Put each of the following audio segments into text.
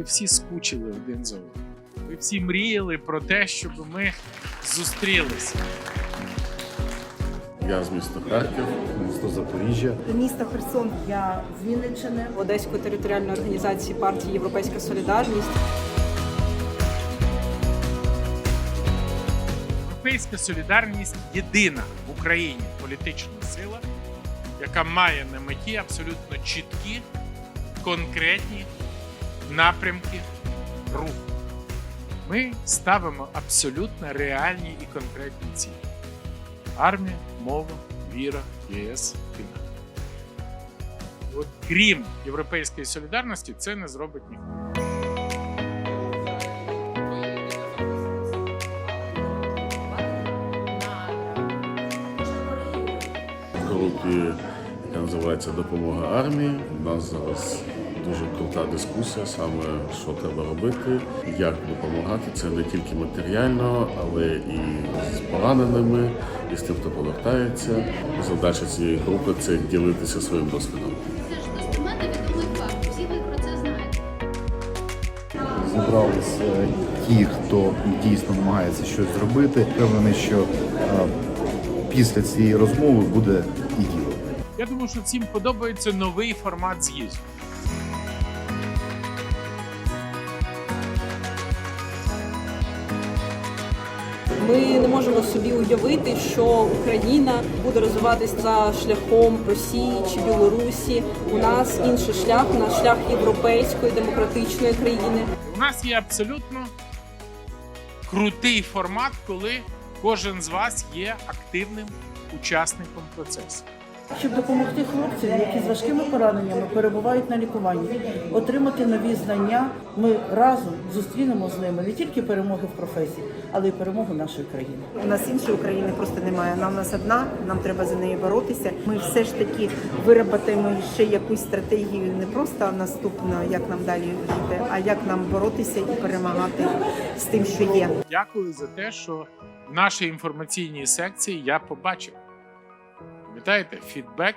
ви всі скучили один за одним. Ви всі мріяли про те, щоб ми зустрілися. Я з міста Харків, місто Запоріжжя. Місто Херсон, я з Вінниччини. Одеської територіальної організації партії Європейська Солідарність. Європейська солідарність єдина в Україні політична сила, яка має на меті абсолютно чіткі, конкретні напрямки руху. Ми ставимо абсолютно реальні і конкретні цілі: армія, мова, віра, ЄС, війна. От крім європейської солідарності, це не зробить ніхто. Групі, яка називається Допомога армії. У нас зараз дуже крута дискусія, саме що треба робити, як допомагати. Це не тільки матеріально, але і з пораненими, і з тим, хто повертається. Задача цієї групи це ділитися своїм досвідом. Це ж достеменно відомий факт. Всі ви про це знаєте. зібрались е, ті, хто дійсно намагається щось зробити. Впевнений, що е, після цієї розмови буде і діло. Я думаю, що всім подобається новий формат з'їзду. Ми не можемо собі уявити, що Україна буде розвиватися за шляхом Росії чи Білорусі. У нас інший шлях, на шлях європейської демократичної країни. У нас є абсолютно крутий формат, коли кожен з вас є активним учасником процесу. Щоб допомогти хлопцям, які з важкими пораненнями перебувають на лікуванні, отримати нові знання, ми разом зустрінемо з ними не тільки перемоги в професії, але й перемогу нашої країни. У нас іншої України просто немає. Вона в нас одна, нам треба за неї боротися. Ми все ж таки вироботаємо ще якусь стратегію, не просто наступно, як нам далі жити, а як нам боротися і перемагати з тим, що є. Дякую за те, що в нашій інформаційній секції я побачив. Пам'ятаєте, фідбек,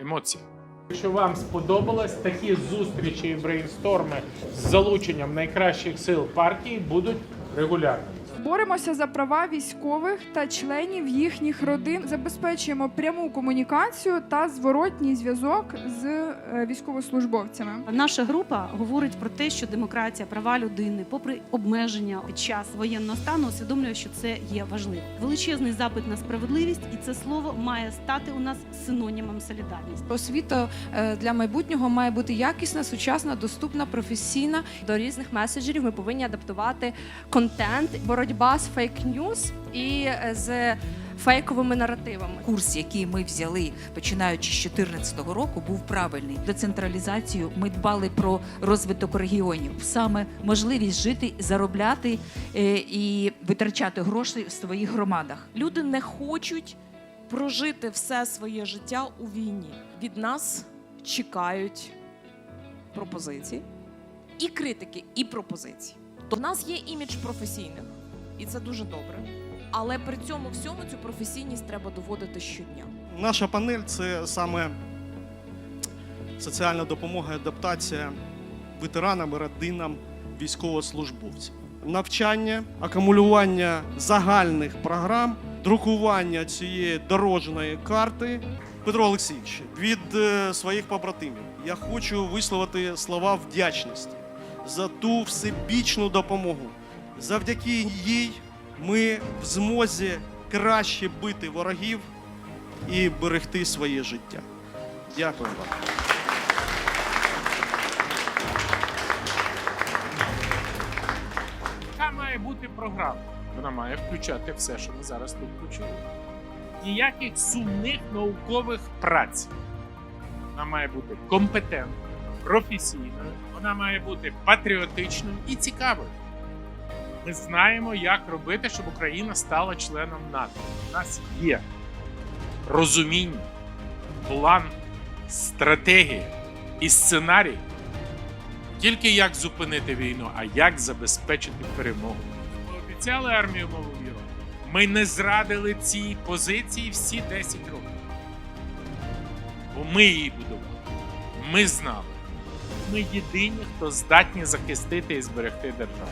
емоції. Якщо вам сподобалось, такі зустрічі і брейнсторми з залученням найкращих сил партії будуть регулярними. Боремося за права військових та членів їхніх родин, забезпечуємо пряму комунікацію та зворотній зв'язок з е, військовослужбовцями. Наша група говорить про те, що демократія, права людини, попри обмеження під час воєнного стану, усвідомлює, що це є важливо. Величезний запит на справедливість, і це слово має стати у нас синонімом солідарності. Освіта е, для майбутнього має бути якісна, сучасна, доступна, професійна. До різних меседжерів ми повинні адаптувати контент, боротьба з фейк-ньюс і е, з фейковими наративами. Курс, який ми взяли починаючи з 2014 року, був правильний. Децентралізацію ми дбали про розвиток регіонів, саме можливість жити, заробляти е, і витрачати гроші в своїх громадах. Люди не хочуть прожити все своє життя у війні. Від нас чекають пропозиції і критики, і пропозиції. То в нас є імідж професійних, і це дуже добре. Але при цьому всьому цю професійність треба доводити щодня. Наша панель це саме соціальна допомога і адаптація ветеранам і родинам військовослужбовців. Навчання, акумулювання загальних програм, друкування цієї дорожньої карти. Петро Олексійович, від е, своїх побратимів я хочу висловити слова вдячності за ту всебічну допомогу. Завдяки їй ми в змозі краще бити ворогів і берегти своє життя. Дякую вам. Яка має бути програма? Вона має включати все, що ми зараз тут почули. Ніяких сумних наукових праць. Вона має бути компетентною, професійною, вона має бути патріотичною і цікавою. Ми знаємо, як робити, щоб Україна стала членом НАТО. У нас є розуміння, план, стратегія і сценарій. Тільки як зупинити війну, а як забезпечити перемогу. Ми обіцяли армію мову віру. Ми не зрадили ці позиції всі 10 років. Бо ми її будували. Ми знали ми єдині, хто здатні захистити і зберегти державу.